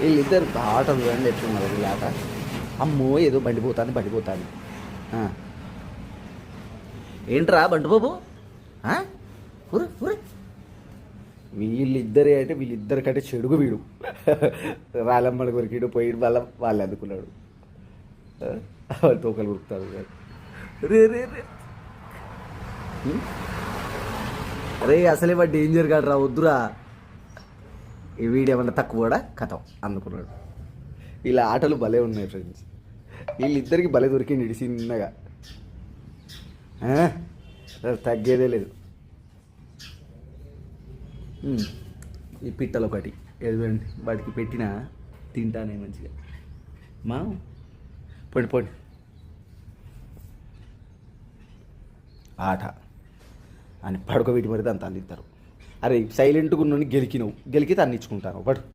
వీళ్ళిద్దరు ఆట చూడండి ఎట్లున్నారు వీళ్ళ ఆట. అమ్మో ఏదో బండి పోతాను బండి పోతాను ఏంట్రా బండి బాబు వీళ్ళిద్దరే అంటే వీళ్ళిద్దరికంటే చెడుగు వీడు. రాలమ్మడి కొరికిడు పోయిడు వాళ్ళ వాళ్ళు అందుకున్నాడు. వాళ్ళు తోకలు ఉరుకుతాడు రే రే రే. హ్మ్? అరే అసలే వాడు డేంజర్ కాదు రా వద్దురా. వీడేమన్నా తక్కువ కూడా కథం అందుకున్నాడు. వీళ్ళ ఆటలు భలే ఉన్నాయి ఫ్రెండ్స్. వీళ్ళిద్దరికి భలే దొరికింది ఇడి చిన్నగా. తగ్గేదే లేదు. ఈ పిట్టలు ఒకటి. ఎదురండి వాటికి పెట్టిన తింటానే మంచిగా. మా? పొడి పొడి. ఆట. అని పడుకోబెట్టి మరి దాన్ని తల్లిస్తారు అరే సైలెంట్గా ఉన్న గెలికినవు. గెలికితే అన్నిచ్చుకుంటాను బట్